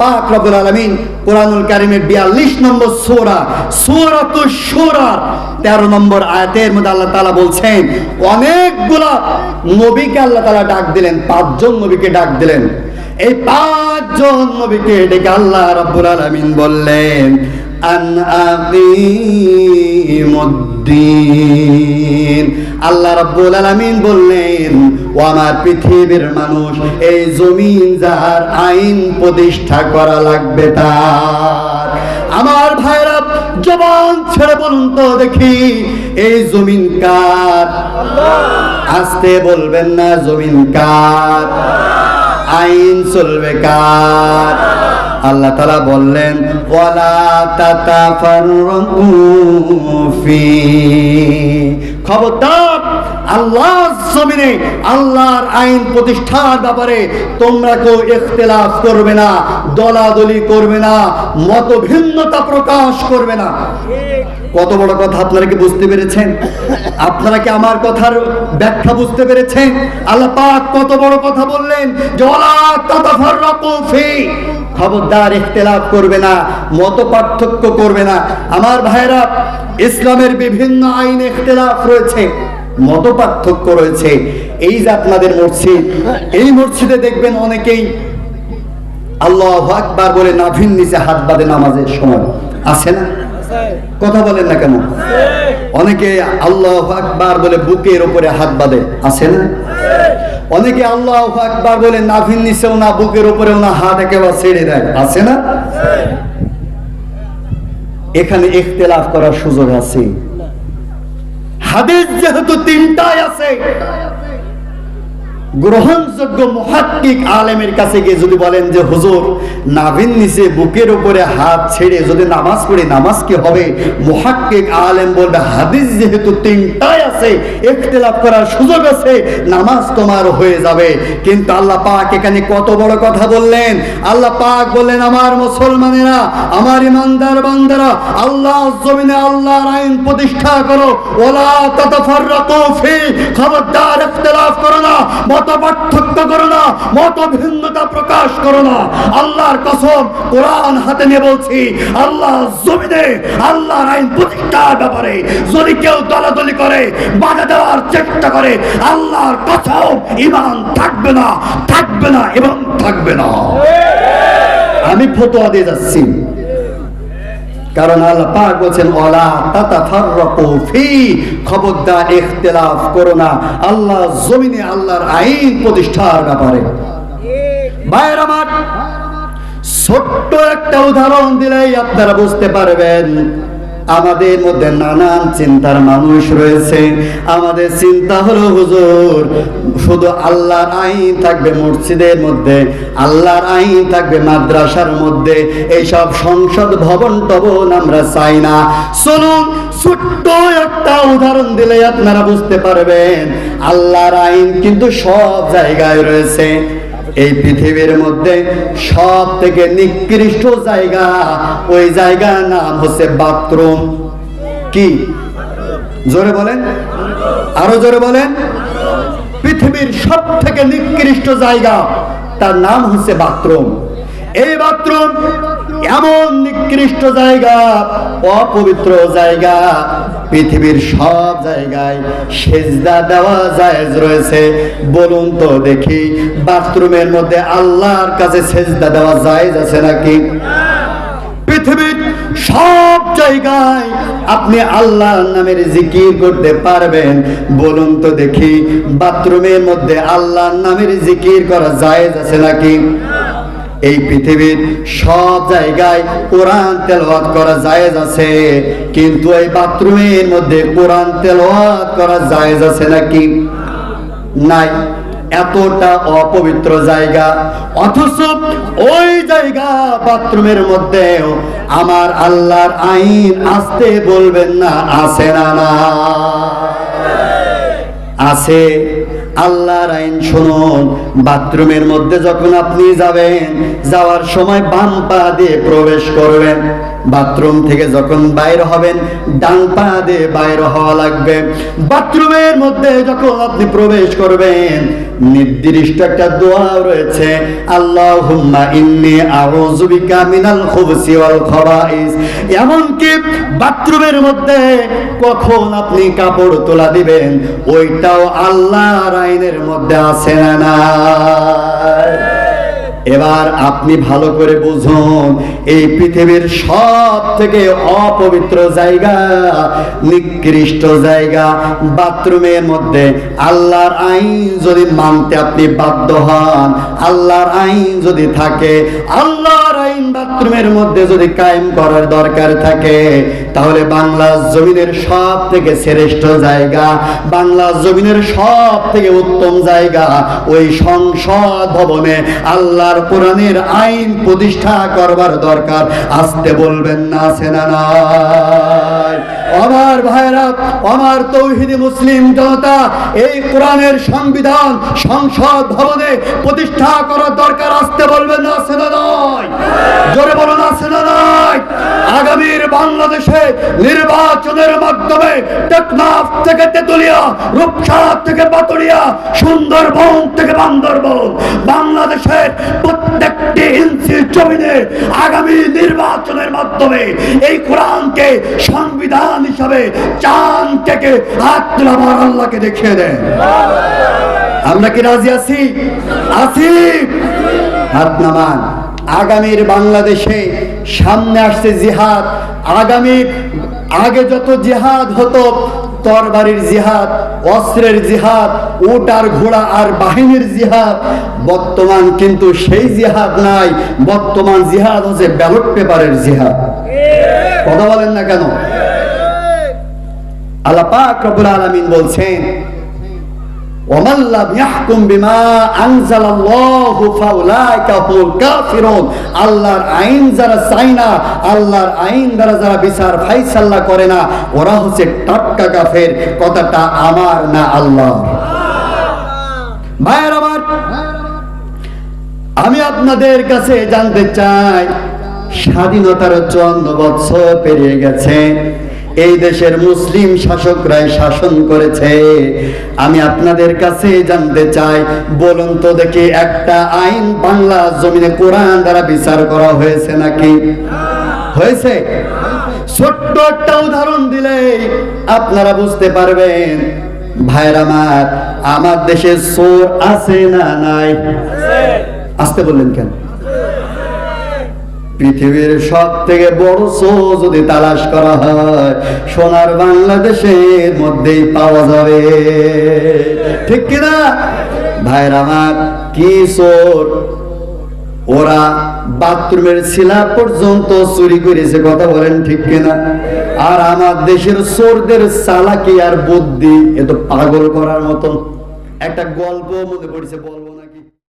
পাক রব্বুল আলামিন কোরআনুল কারিমের 42 নম্বর সূরা সূরাতুশ শূরা 13 নম্বর আয়াতের মধ্যে আল্লাহ তাআলা বলছেন, অনেকগুলা নবীকে আল্লাহ তাআলা ডাক দিলেন, পাঁচজন নবীকে ডাক দিলেন। এই পাঁচজন নবীকে ডেকে আল্লাহ রাব্বুল আলামিন বললেন, আন আকিমুদ্দিন আল্লাহ রাব্বুল আলামিন বললেন, ও আমার পৃথিবীর মানুষ, এই জমিন যার আইন প্রতিষ্ঠা করা লাগবে তার। আমার ভাইরা, জবান ছেড়ে বলুন তো দেখি, এই জমিন কার? আসতে বলবেন না, জমিন কার? আইন চলবে কার? আল্লাহ তালা বললেন, ওয়ালা ফি খবরদার আল্লাহ জমিনে আল্লাহর আইন প্রতিষ্ঠার ব্যাপারে তোমরা কেউ ইখতিলাফ করবে না, দলাদলি করবে না, মতভিন্নতা প্রকাশ করবে না। কত বড় কথা, আপনারা কি বুঝতে পেরেছেন? আপনারা কি আমার কথার ব্যাখ্যা বুঝতে পেরেছেন? আল্লাহ পাক কত বড় কথা বললেন যে, ওয়ালা তাতাফাররাকু ফি খবরদার ইখতিলাফ করবে না, মত পার্থক্য করবে না। আমার ভাইরা ইসলামের বিভিন্ন আইন ইখতিলাফ রয়েছে, মত পার্থক্য রয়েছে। এই যে আপনাদের মসজিদ, এই মসজিদে দেখবেন অনেকেই আল্লাহ আকবার বলে নাভিন নিচে হাত বাঁধে নামাজের সময়। আছে না? কথা বলেন না কেন? অনেকে আল্লাহ আকবার বলে বুকের উপরে হাত বাঁধে। আছে না? অনেকে আল্লাহ একবার বলে নাভিন নিচেও না, বুকের উপরেও না, হাত একেবারে ছেড়ে দেয়। আছে না? এখানে ইখতিলাফ করার সুযোগ আছে। হাদিস যেহেতু তিনটাই আছে গ্রহণযোগ্য মহাত্মিক আলেমের কাছে গিয়ে যদি বলেন যে, হুজুর নাভিন নিচে বুকের উপরে হাত ছেড়ে যদি নামাজ পড়ে, নামাজ কি হবে? মহাক্কিক আলেম বলবে, হাদিস যেহেতু তিনটাই আছে, ইখতিলাফ করার সুযোগ আছে, নামাজ তোমার হয়ে যাবে। কিন্তু আল্লাহ পাক এখানে কত বড় কথা বললেন? আল্লাহ পাক বললেন, আমার মুসলমানেরা, আমার ইমানদার বান্দারা, আল্লাহ জমিনে আল্লাহর আইন প্রতিষ্ঠা করো। ওলা তাতাফাররাকু ফি, খবরদার, ইখতিলাফ করো না। মত পার্থক্য করো না মত ভিন্নতা প্রকাশ করো না। আল্লাহর কসম কোরআন হাতে নিয়ে বলছি আল্লাহ জমিনে, আল্লাহর আইন প্রতিষ্ঠার ব্যাপারে যদি কেউ দলাদলি করে, বাধা দেওয়ার চেষ্টা করে, আল্লাহর কসম ইমান থাকবে না থাকবে না এবং থাকবে না। আমি ফতোয়া দিয়ে যাচ্ছি। কারণ আল্লাহ পাক বলছেন ওয়ালা তাতাফাররাকু ফি খবরদার ইখতিলাফ করো না। আল্লাহ জমিনে আল্লাহর আইন প্রতিষ্ঠার ব্যাপারে। ভাইয়ের আমার, ছোট্ট একটা উদাহরণ দিলেই আপনারা বুঝতে পারবেন। আমাদের মধ্যে নানান চিন্তার মানুষ রয়েছে। আমাদের চিন্তা হলো, হুজুর, শুধু আল্লাহর আইন থাকবে মসজিদের মধ্যে আল্লাহর আইন থাকবে মাদ্রাসার মধ্যে, এইসব সংসদ ভবন টবন আমরা চাই না। চলুন, ছোট্ট একটা উদাহরণ দিলে আপনারা বুঝতে পারবেন, আল্লাহর আইন কিন্তু সব জায়গায় রয়েছে। এই পৃথিবীর মধ্যে সব থেকে নিকৃষ্ট জায়গা, ওই জায়গার নাম হচ্ছে বাথরুম। কি? জোরে বলেন। আরও জোরে বলেন। পৃথিবীর সব থেকে নিকৃষ্ট জায়গা, তার নাম হচ্ছে বাথরুম। এই বাথরুম এমন নিকৃষ্ট জায়গা, অপবিত্র জায়গা পৃথিবীর সব জায়গায় সেজদা দেওয়া জায়েজ রয়েছে। বলুন তো দেখি, বাথরুমের মধ্যে আল্লাহর কাছে সেজদা দেওয়া জায়েজ আছে নাকি? পৃথিবীর সব জায়গায় আপনি আল্লাহর নামের জিকির করতে পারবেন। বলুন তো দেখি, বাথরুমের মধ্যে আল্লাহর নামের জিকির করা জায়েজ আছে নাকি? এই পৃথিবীর সব জায়গায় কোরআন তেলাওয়াত করা জায়েজ আছে, কিন্তু এই বাথরুমের মধ্যে কোরআন তেলাওয়াত করা জায়েজ আছে নাকি? নাই। এতটা অপবিত্র জায়গা, অথচ ওই জায়গা বাথরুমের মধ্যে আমার আল্লাহর আইন আসতে বলবেন না, আছে না না আছে। আল্লাহর আইন শুনুন। বাথরুমের মধ্যে যখন আপনি যাবেন, যাওয়ার সময় বাম পা দিয়ে প্রবেশ করবেন। বাথরুম থেকে যখন বাইর হবেন, ডান পা দিয়ে বাইর হওয়া লাগবে। বাথরুমের মধ্যে যখন আপনি প্রবেশ করবেন, নির্দিষ্ট একটা দোয়া রয়েছে, আল্লাহুম্মা ইন্নী আউযু বিকা মিনাল খুবসি ওয়াল খাবাইস। এমনকি বাথরুমের মধ্যে কখন আপনি কাপড় তোলা দিবেন, ওইটাও আল্লাহর আইনের মধ্যে আছে না নাই? এবার আপনি ভালো করে বুঝুন, এই পৃথিবীর সব থেকে অপবিত্র জায়গা, নিকৃষ্ট জায়গা, বাথরুমের মধ্যে আল্লাহর আইন যদি মানতে আপনি বাধ্য হন, আল্লাহর আইন যদি থাকে, আল্লাহর আইন বাথরুমের মধ্যে যদি কায়েম করার দরকার থাকে, তাহলে বাংলা জমিনের সব থেকে শ্রেষ্ঠ জায়গা বাংলা জমিনের সব থেকে উত্তম জায়গা ওই সংসদ ভবনে আল্লাহর কোরআনের আইন প্রতিষ্ঠা করবার দরকার। আসতে বলবেন না সেনা নাই? আমার ভাইরা আমার তৌহিদি মুসলিম জনতা, এই কোরআনের সংবিধান সংসদ ভবনে প্রতিষ্ঠা করার দরকার, আসতে বলবেন না সেনা নয় জোরে বলুন, আছে না নাই? আগামীর বাংলাদেশে নির্বাচনের মাধ্যমে টেকনাফ থেকে তেতুলিয়া, রূপসার থেকে পাতুরিয়া সুন্দরবন থেকে বান্দরবন, বাংলাদেশের প্রত্যেকটি ইঞ্চি জমিনে আগামী নির্বাচনের মাধ্যমে এই কোরআনকে সংবিধান হিসাবে চান থেকে হাত তুলে আল্লাহকে দেখিয়ে দেন। আমরা কি রাজি আছি? আছি। হাত নামান। আগামীর বাংলাদেশে সামনে আসছে জিহাদ। আগামী, আগে যত জিহাদ হতো, তরবারির জিহাদ, অস্ত্রের জিহাদ, উট আর ঘোড়া আর বাহিনীর জিহাদ, বর্তমান কিন্তু সেই জিহাদ নাই। বর্তমান জিহাদ হচ্ছে ব্যালট পেপারের জিহাদ। কথা বলেন না কেন? আল্লাহ পাক রব্বুল আলামিন বলছেন আল্লাহর আইন যারা চায় না, আল্লাহর আইন দ্বারা যারা বিচার ফাইসাল্লাহ করে না, ওরা হচ্ছে টাটকা কাফের। কথাটা আমার না আল্লাহ ভাইয়ের আমার, আমি আপনাদের কাছে জানতে চাই, স্বাধীনতার চন্দ্র বৎসর পেরিয়ে গেছে। এই দেশের মুসলিম শাসকরাই শাসন করেছে। আমি আপনাদের কাছে জানতে চাই, বলুন তো দেখি একটা আইন বাংলা জমিনে কোরআন দ্বারা বিচার করা হয়েছে নাকি? হয়েছে। ছোট্ট একটা উদাহরণ দিলেই আপনারা বুঝতে পারবেন। ভাইর আমার আমার দেশে চোর আছে না নাই? আসতে বললেন কেন? পৃথিবীর সব থেকে বড় চো যদি তালাশ করা হয়, সোনার বাংলাদেশের মধ্যেই পাওয়া যাবে। ঠিক কিনা ভাইর আমার, কি চোর? ওরা বাথরুমের শিলা পর্যন্ত চুরি করেছে, কথা বলেন ঠিক কিনা আর আমার দেশের চোরদের চালাকি আর বুদ্ধি, এ তো পাগল করার মতন। একটা গল্প মনে পড়েছে, বলব।